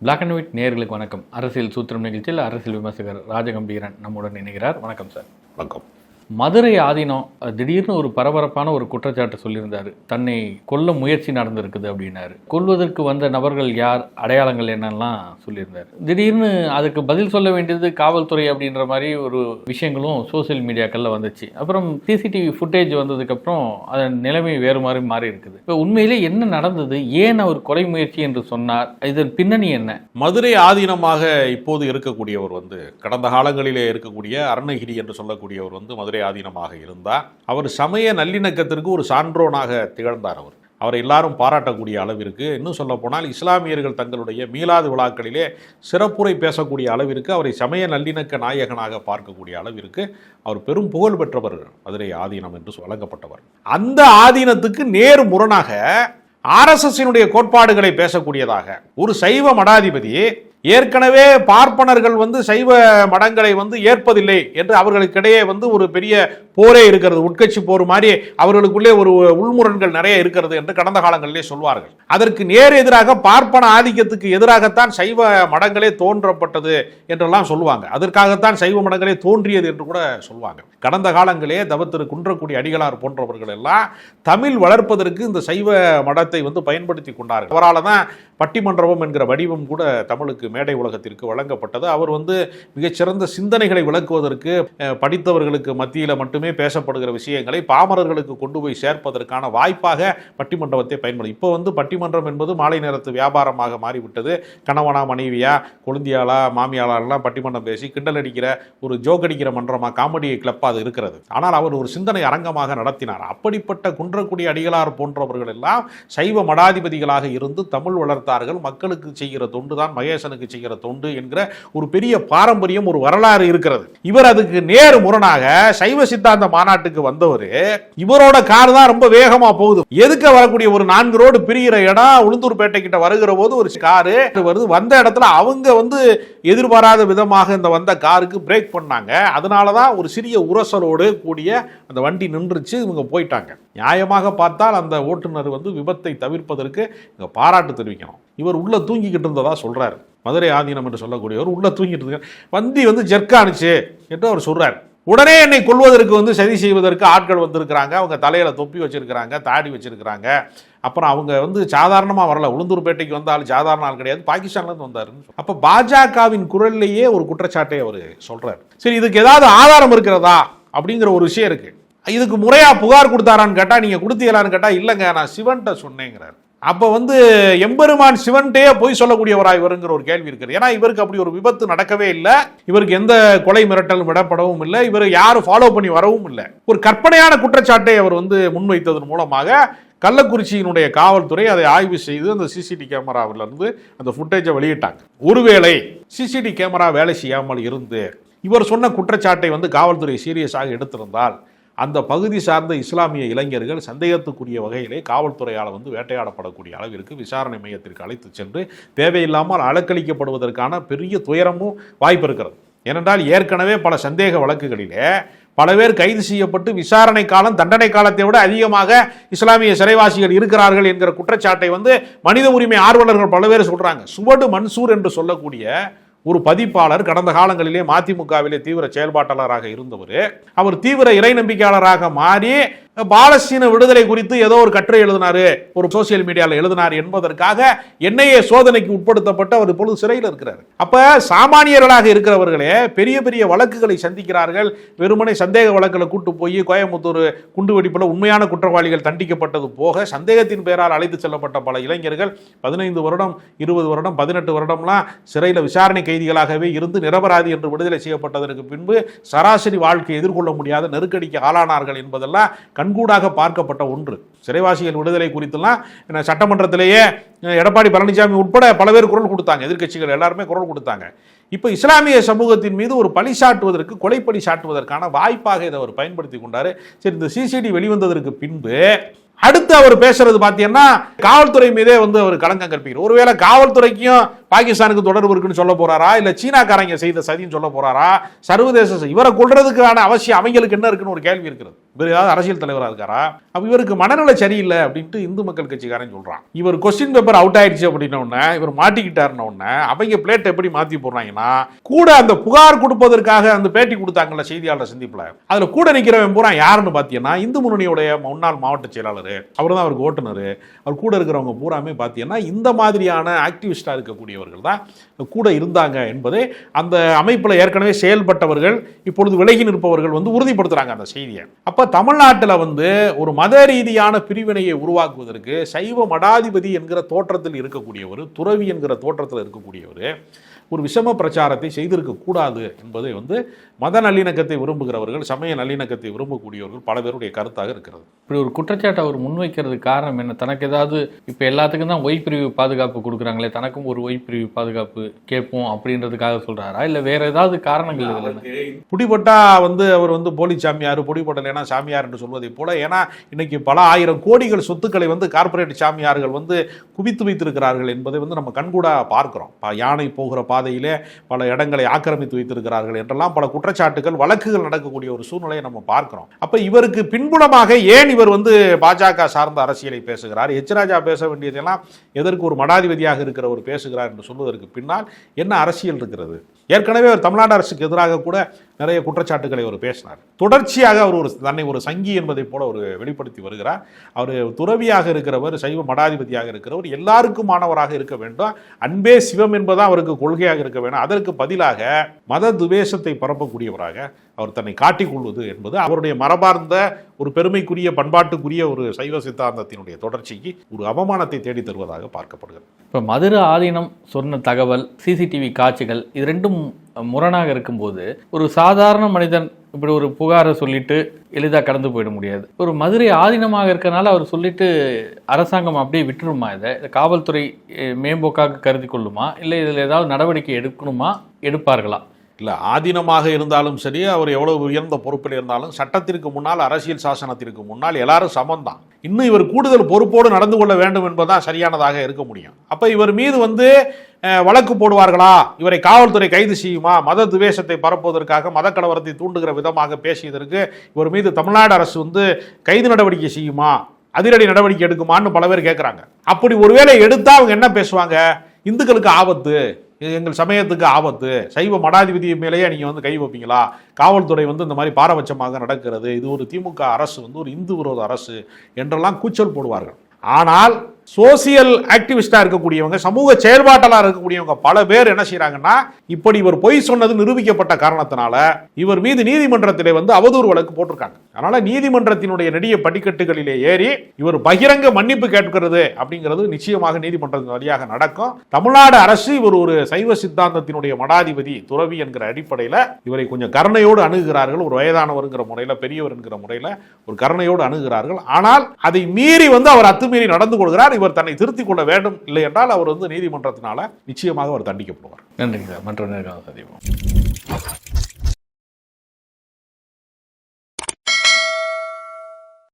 Black and white நேர்களுக்கு வணக்கம். அரசியல் சூத்திரம் நிகழ்ச்சியில் அரசியல் விமர்சகர் ராஜகம்பீரன் நம்முடன் இணைகிறார். வணக்கம் சார். வணக்கம். மதுரை ஆதீனம் திடீர்னு ஒரு பரபரப்பான ஒரு குற்றச்சாட்டு சொல்லியிருந்தார். தன்னை கொல்ல முயற்சி நடந்திருக்குது அப்படின்னாரு. கொல்வதற்கு வந்த நபர்கள் யார் அடையாளங்கள் என்னெல்லாம் சொல்லியிருந்தார். திடீர்னு அதுக்கு பதில் சொல்ல வேண்டியது காவல்துறை அப்படின்ற மாதிரி ஒரு விஷயங்களும் சோஷியல் மீடியாக்களில் வந்துச்சு. அப்புறம் சிசிடிவி ஃபுட்டேஜ் வந்ததுக்கப்புறம் அதன் நிலைமை வேறு மாதிரி மாறி இருக்குது இப்போ உண்மையிலே என்ன நடந்தது? ஏன் அவர் கொலை முயற்சி என்று சொன்னார்? இதன் பின்னணி என்ன? மதுரை ஆதீனமாக இப்போது இருக்கக்கூடியவர் வந்து கடந்த காலங்களிலே இருக்கக்கூடிய அருணகிரி என்று சொல்லக்கூடியவர் வந்து மதுரை ஆதீனமாக இருந்தார். அவர் சமய நல்லிணக்கத்திற்கு ஒரு சான்றோனாக திகழ்ந்தார் அவர். அவரை எல்லாரும் பாராட்டக்கூடிய அளவிற்கு இன்னும் சொல்ல போனால் இஸ்லாமியர்கள் தங்களுடைய மீலாது விழாக்களிலே சிறப்புரை பேசக்கூடிய அளவிற்கு அவரை சமய நல்லிணக்க நாயகனாக பார்க்கக்கூடிய அளவிற்கு அவர் பெரும் புகழ் பெற்றவர் மதுரை ஆதீனம் என்று வழங்கப்பட்டவர். அந்த ஆதீனத்துக்கு நேர் முரணாக ஆர்எஸ்எஸ்னுடைய கோட்பாடுகளை பேசக்கூடியதாக ஒரு சைவ மடாதிபதி ஏற்கனவே பார்ப்பனர்கள் வந்து சைவ மடங்களை வந்து ஏற்பதில்லை என்று அவர்களுக்கிடையே வந்து ஒரு பெரிய போரே இருக்கிறது உட்கட்சி போர் மாதிரி அவர்களுக்குள்ளே ஒரு உள்முரண்கள் நிறைய இருக்கிறது என்று கடந்த காலங்களிலே சொல்வார்கள். அதற்கு நேர் எதிராக பார்ப்பன ஆதிக்கத்துக்கு எதிராகத்தான் சைவ மடங்களே தோன்றப்பட்டது என்றெல்லாம் சொல்லுவாங்க. அதற்காகத்தான் சைவ மடங்களே தோன்றியது என்று கூட சொல்லுவாங்க கடந்த காலங்களே தவத்திரு குன்றக்குடி அடிகளார் போன்றவர்கள் எல்லாம் தமிழ் வளர்ப்பதற்கு இந்த சைவ மடத்தை வந்து பயன்படுத்தி கொண்டார்கள். அவரால் தான் பட்டிமன்றபம் என்கிற வடிவம் கூட தமிழுக்கு மேடை உலகத்திற்கு வழங்கப்பட்டது. அவர் வந்து மிகச்சிறந்த சிந்தனைகளை விளக்குவதற்கு படித்தவர்களுக்கு மத்தியில் மட்டுமே பேசப்படுகிற விஷயங்களை பாமரர்களுக்கு கொண்டு போய் சேர்ப்பதற்கான வாய்ப்பாக பட்டிமன்றத்தை பயன்படும் இப்போ வந்து பட்டிமன்றம் என்பது மாலை நேரத்து வியாபாரமாக மாறிவிட்டது. கணவனா மனைவியா கொழுந்தியாளா மாமியாளாலாம் பட்டிமன்றம் பேசி கிண்டல் அடிக்கிற ஒரு ஜோக் அடிக்கிற மன்றமாக காமெடி கிளப்பாக அது இருக்கிறது. ஆனால் அவர் ஒரு சிந்தனை அரங்கமாக நடத்தினார். அப்படிப்பட்ட குன்றக்குடி அடிகளார் போன்றவர்கள் எல்லாம் சைவ மடாதிபதிகளாக இருந்து தமிழ் வளர்த்தார்கள். மக்களுக்கு செய்கிற தொண்டு தான் மகேசனுக்கு செய்கிற தொண்டு என்கிற ஒரு பெரிய பாரம்பரியம் ஒரு வரலாறு இருக்கிறது. இவர் அதுக்கு நேர் முரணாக சைவ சித்தாந்த அந்த மாநாட்டுக்கு வந்தவர் இவரோட கார் தான் ரொம்ப வேகமா போகுது. எதுக்க வரக்கூடிய ஒரு நான்கு ரோடு பிரிகிற இடம் உளுந்தூர்பேட்டை கிட்ட வருகிற போது ஒரு காரு வருது. வந்த இடத்துல அவங்க வந்து எதிர்பாராத விதமாக இந்த வந்த காருக்கு பிரேக் பண்ணாங்க. அதனால தான் ஒரு சிறிய உரசலோடு கூடிய அந்த வண்டி நின்றுச்சு இவங்க போயிட்டாங்க. நியாயமாக பார்த்தால் அந்த ஓட்டுநர் வந்து விபத்தை தவிர்ப்பதற்கு இங்கே பாராட்டு தெரிவிக்கணும். இவர் உள்ளே தூங்கிக்கிட்டு இருந்ததா சொல்கிறார் மதுரை ஆதீனம் என்று சொல்லக்கூடியவர் உள்ளே தூங்கிட்டு இருக்கார். வண்டி வந்து ஜெர்க்கானுச்சு என்று அவர் சொல்றாரு. உடனே என்னை கொள்வதற்கு வந்து சதி செய்வதற்கு ஆட்கள் வந்திருக்கிறாங்க. அவங்க தலையில் தொப்பி வச்சுருக்கிறாங்க தாடி வச்சுருக்கிறாங்க. அப்புறம் அவங்க வந்து சாதாரணமாக வரல. உளுந்தூர்பேட்டைக்கு வந்த ஆள் சாதாரண ஆள் கிடையாது. பாகிஸ்தான்லேருந்து வந்தாருன்னு அப்போ பாஜகவின் குரல்லையே ஒரு குற்றச்சாட்டை அவர் சொல்கிறார் சரி இதுக்கு ஏதாவது ஆதாரம் இருக்கிறதா? அப்படிங்கிற ஒரு விஷயம் இருக்குது இதுக்கு முறையாக புகார் கொடுத்தாரான்னு கேட்டால் நீங்கள் கொடுத்தீங்களான்னு கேட்டால் இல்லைங்க நான் சிவன்கிட்ட சொன்னேங்கிறார். அப்போ வந்து எம்பெருமான் சிவன்டே போய் சொல்லக்கூடியவரா இவருங்கிற ஒரு கேள்வி இருக்குது. ஏன்னா இவருக்கு அப்படி ஒரு விபத்து நடக்கவே இல்லை. இவருக்கு எந்த கொலை மிரட்டலும் விடப்படவும் இல்லை. இவர் யாரும் ஃபாலோ பண்ணி வரவும் இல்லை. ஒரு கற்பனையான குற்றச்சாட்டை அவர் வந்து முன்வைத்ததன் மூலமாக கள்ளக்குறிச்சியினுடைய காவல்துறை அதை ஆய்வு செய்து அந்த சிசிடி கேமராவிலிருந்து அந்த ஃபுட்டேஜை வெளியிட்டாங்க. ஒருவேளை சிசிடி கேமரா வேலை செய்யாமல் இருந்து இவர் சொன்ன குற்றச்சாட்டை வந்து காவல்துறை சீரியஸாக எடுத்திருந்தால் அந்த பகுதி சார்ந்த இஸ்லாமிய இளைஞர்கள் சந்தேகத்துக்குரிய வகையிலே காவல்துறையால் வந்து வேட்டையாடப்படக்கூடிய அளவிற்கு விசாரணை மையத்திற்கு அழைத்து சென்று தேவையில்லாமல் அலக்களிக்கப்படுவதற்கான பெரிய துயரமும் வாய்ப்பு இருக்கிறது. ஏனென்றால் ஏற்கனவே பல சந்தேக வழக்குகளிலே பல பேர் கைது செய்யப்பட்டு விசாரணை காலம் தண்டனை காலத்தை விட அதிகமாக இஸ்லாமிய சிறைவாசிகள் இருக்கிறார்கள் என்கிற குற்றச்சாட்டை வந்து மனித உரிமை ஆர்வலர்கள் பல பேர் சொல்கிறாங்க சுவடு மன்சூர் என்று சொல்லக்கூடிய ஒரு பதிப்பாளர் கடந்த காலங்களிலே மதிமுகவிலே தீவிர செயல்பாட்டாளராக இருந்தவர். அவர் தீவிர இறை நம்பிக்கையாளராக மாறி பாலஸ்தீன விடுதலை குறித்து ஏதோ ஒரு கட்டுரை எழுதினாரு. ஒரு சோசியல் மீடியாவில் எழுதினார் என்பதற்காக என்ஐஏ சோதனைக்கு உட்படுத்தப்பட்டு அவர் இப்பொழுது சிறையில் இருக்கிறார். அப்ப சாமானியர்களாக இருக்கிறவர்களே பெரிய பெரிய வழக்குகளை சந்திக்கிறார்கள். வெறுமனை சந்தேக வழக்கில் கூட்டு போய் கோயம்புத்தூர் குண்டுவெடிப்பில் உண்மையான குற்றவாளிகள் தண்டிக்கப்பட்டது போக சந்தேகத்தின் பெயரால் அழைத்து செல்லப்பட்ட பல இளைஞர்கள் பதினைந்து வருடம் இருபது வருடம் பதினெட்டு வருடம்லாம் சிறையில் விசாரணை கைதிகளாகவே இருந்து நிரபராதி என்று விடுதலை செய்யப்பட்டதற்கு பின்பு சராசரி வாழ்க்கை எதிர்கொள்ள முடியாத நெருக்கடிக்கு ஆளானார்கள் என்பதெல்லாம் கண்கூடாக பார்க்கப்பட்ட ஒன்று. சிறைவாசிகள் விடுதலை குறித்தெல்லாம் என்ன சட்டமன்றத்திலேயே எடப்பாடி பழனிசாமி உட்பட பல பேர் குரல் கொடுத்தாங்க. எதிர்க்கட்சிகள் எல்லாருமே குரல் கொடுத்தாங்க. இப்போ இஸ்லாமிய சமூகத்தின் மீது ஒரு பழி சாட்டுவதற்கு கொலைப்பழி சாட்டுவதற்கான வாய்ப்பாக இதை அவர் பயன்படுத்தி கொண்டாரு. சரி இந்த சிசிடி வெளிவந்ததற்கு பின்பு அடுத்து அவர் பேசுறது பார்த்தீங்கன்னா காவல்துறை மீதே வந்து அவர் களங்கம் கற்பிக்கிறார். ஒருவேளை காவல்துறைக்கும் பாகிஸ்தானுக்கு தொடர்பு இருக்குன்னு சொல்ல போறாரா? இல்லை சீனாக்காரங்க செய்த சதின்னு சொல்ல போறாரா? சர்வதேச இவரை கொள்றதுக்கான அவசியம் அவங்களுக்கு என்ன இருக்குன்னு ஒரு கேள்வி இருக்கிறது இவர் ஏதாவது அரசியல் தலைவராக இருக்காரா? அப்போ இவருக்கு மனநிலை சரியில்லை அப்படின்ட்டு இந்து மக்கள் கட்சிக்காரன் சொல்கிறான் இவர் கொஸ்டின் பேப்பர் அவுட் ஆயிடுச்சு அப்படின்னோடனே இவர் மாட்டிக்கிட்டாருன்ன உடனே அவங்க பிளேட் எப்படி மாற்றி போடுறாங்கன்னா கூட அந்த புகார் கொடுப்பதற்காக அந்த பேட்டி கொடுத்தாங்கல்ல செய்தியாளர் சந்திப்புல. அதில் கூட நிற்கிறவன் பூரா யாருன்னு பார்த்தீங்கன்னா இந்து முன்னணியுடைய முன்னாள் மாவட்ட செயலாளர் அவர் தான் அவருக்கு ஓட்டுநர். அவர் கூட இருக்கிறவங்க பூராமே பார்த்தீங்கன்னா இந்த மாதிரியான ஆக்டிவிஸ்டா இருக்கக்கூடியவர்கள் தான் கூட இருந்தாங்க என்பதை அந்த அமைப்பில் ஏற்கனவே செயல்பட்டவர்கள் இப்பொழுது விலகி நிற்பவர்கள் வந்து உறுதிப்படுத்துறாங்க அந்த செய்தியை. அப்போ தமிழ்நாட்டில் வந்து ஒரு மத ரீதியான பிரிவினையை உருவாக்குவதற்கு சைவ மடாதிபதி என்கிற தோற்றத்தில் இருக்கக்கூடியவர் துறவி என்கிற தோற்றத்தில் இருக்கக்கூடியவர் ஒரு விஷம பிரச்சாரத்தை செய்திருக்க கூடாது என்பதை வந்து மத நல்லிணக்கத்தை விரும்புகிறவர்கள் சமய நல்லிணக்கத்தை விரும்பக்கூடியவர்கள் பல பேருடைய கருத்தாக இருக்கிறது. இப்படி ஒரு குற்றச்சாட்டை அவர் முன்வைக்கிறதுக்கு காரணம் என்ன? தனக்கு ஏதாவது இப்போ எல்லாத்துக்கும் தான் ஒய் பிரிவு பாதுகாப்பு கொடுக்குறாங்களே தனக்கும் ஒரு ஒய் பிரிவு பாதுகாப்பு கேட்போம் அப்படின்றதுக்காக சொல்றாரா? இல்லை வேற ஏதாவது காரணங்கள் இதில் புடிபட்டா வந்து அவர் வந்து போலி சாமியார் புடிபடலைன்னா சாமியார் என்று சொல்வதை போல. ஏன்னா இன்னைக்கு பல ஆயிரம் கோடிகள் சொத்துக்களை வந்து கார்ப்பரேட் சாமியார்கள் வந்து குவித்து வைத்திருக்கிறார்கள் என்பதை வந்து நம்ம கண்கூடா பார்க்கிறோம். ப- யானை போகிற பாதையிலே பல இடங்களை ஆக்கிரமித்து வைத்திருக்கிறார்கள் என்றெல்லாம் பல குற்றச்சாட்டுகள் வழக்குகள் நடக்கக்கூடிய ஒரு சூழ்நிலையை நம்ம பார்க்கிறோம். அப்ப இவருக்கு பின்புலமாக ஏன் இவர் வந்து பாஜக சார்ந்த அரசியலை பேசுகிறார்? எச் ராஜா பேச வேண்டியதெல்லாம் எதற்கு ஒரு மடாதிபதியாக இருக்கிறவர் பேசுகிறார் என்று சொல்வதற்கு பின்னால் என்ன அரசியல் இருக்கிறது? ஏற்கனவே அவர் தமிழ்நாடு அரசுக்கு எதிராக கூட நிறைய குற்றச்சாட்டுகளை அவர் பேசினார். தொடர்ச்சியாக அவர் ஒரு தன்னை ஒரு சங்கி என்பதை போல ஒரு வெளிப்படுத்தி வருகிறார். அவர் துறவியாக இருக்கிறவர் சைவ மடாதிபதியாக இருக்கிறவர் எல்லாருக்குமானவராக இருக்க வேண்டும். அன்பே சிவம் என்பதான் அவருக்கு கொள்கையாக இருக்க வேண்டும். அதற்கு பதிலாக மத துவேஷத்தை பரப்பக்கூடியவராக அவர் தன்னை காட்டிக் கொள்வது என்பது அவருடைய மரபார்ந்த ஒரு பெருமைக்குரிய பண்பாட்டுக்குரிய ஒரு சைவ சித்தாந்தத்தினுடைய தொடர்ச்சிக்கு ஒரு அவமானத்தை தேடி தருவதாக பார்க்கப்படுகிறது. இப்போ மதுரை ஆதீனம் சொன்ன தகவல் சிசிடிவி காட்சிகள் இது ரெண்டும் முரணாக இருக்கும்போது ஒரு சாதாரண மனிதன் இப்படி ஒரு புகாரை சொல்லிட்டு எளிதாக கடந்து போயிட முடியாது. ஒரு மதுரை ஆதீனமாக இருக்கறனால அவர் சொல்லிட்டு அரசாங்கம் அப்படியே விட்டுருமா இதை? காவல்துறை மேம்போக்காக கருதி கொள்ளுமா? இல்லை இதில் ஏதாவது நடவடிக்கை எடுக்கணுமா? எடுப்பார்களா? இல்லை ஆதீனமாக இருந்தாலும் சரி அவர் எவ்வளவு உயர்ந்த பொறுப்பில் இருந்தாலும் சட்டத்திற்கு முன்னால் அரசியல் சாசனத்திற்கு முன்னால் எல்லாரும் சமந்தான் இன்னும் இவர் கூடுதல் பொறுப்போடு நடந்து கொள்ள வேண்டும் என்பதுதான் சரியானதாக இருக்க முடியும். அப்போ இவர் மீது வந்து வழக்கு போடுவார்களா? இவரை காவல்துறை கைது செய்யுமா? மத துவேஷத்தை பரப்புவதற்காக மத கலவரத்தை தூண்டுகிற விதமாக பேசியதற்கு இவர் மீது தமிழ்நாடு அரசு வந்து கைது நடவடிக்கை செய்யுமா? அதிரடி நடவடிக்கை எடுக்குமான்னு பல பேர் கேட்குறாங்க அப்படி ஒருவேளை எடுத்தால் அவங்க என்ன பேசுவாங்க? இந்துக்களுக்கு ஆபத்து. எங்கள் சமயத்துக்கு ஆபத்து. சைவ மடாதிபதி மேலேயே நீங்கள் வந்து கை வைப்பீங்களா? காவல்துறை வந்து இந்த மாதிரி பாரபட்சமாக நடக்கிறது. இது ஒரு திமுக அரசு வந்து ஒரு இந்து விரோத அரசு என்றெல்லாம் கூச்சல் போடுவார்கள். ஆனால் சோசியல் ஆக்டிவிஸ்டாக இருக்கக்கூடியவங்க சமூக செயல்பாட்டாளர் இருக்கக்கூடியவங்க பல பேர் என்ன செய்கிறாங்கன்னா இப்படி இவர் பொய் சொன்னது நிரூபிக்கப்பட்ட காரணத்தினால இவர் மீது நீதிமன்றத்திலே வந்து அவதூறு வழக்கு போட்டிருக்காங்க. அதனால நீதிமன்றத்தினுடைய நெடிய படிக்கட்டுகளிலே ஏறி இவர் பகிரங்க மன்னிப்பு கேட்கிறது அப்படிங்கிறது நிச்சயமாக நீதிமன்றத்தின் வழியாக நடக்கும். தமிழ்நாடு அரசு இவர் ஒரு சைவ சித்தாந்தத்தினுடைய மடாதிபதி துறவி என்கிற அடிப்படையில் இவரை கொஞ்சம் கருணையோடு அணுகுகிறார்கள். ஒரு வயதானவருங்கிற முறையில் பெரியவர் என்கிற முறையில் ஒரு கருணையோடு அணுகிறார்கள் ஆனால் அதை மீறி வந்து அவர் அத்துமீறி நடந்து கொள்கிறார். இவர் தன்னை திருத்திக் கொள்ள வேண்டும் இல்லை என்றால் அவர் வந்து நீதிமன்றத்தினால நிச்சயமாக அவர் தண்டிக்கப்படுவார். நன்றி சார் மற்ற நேரம் சதீபம்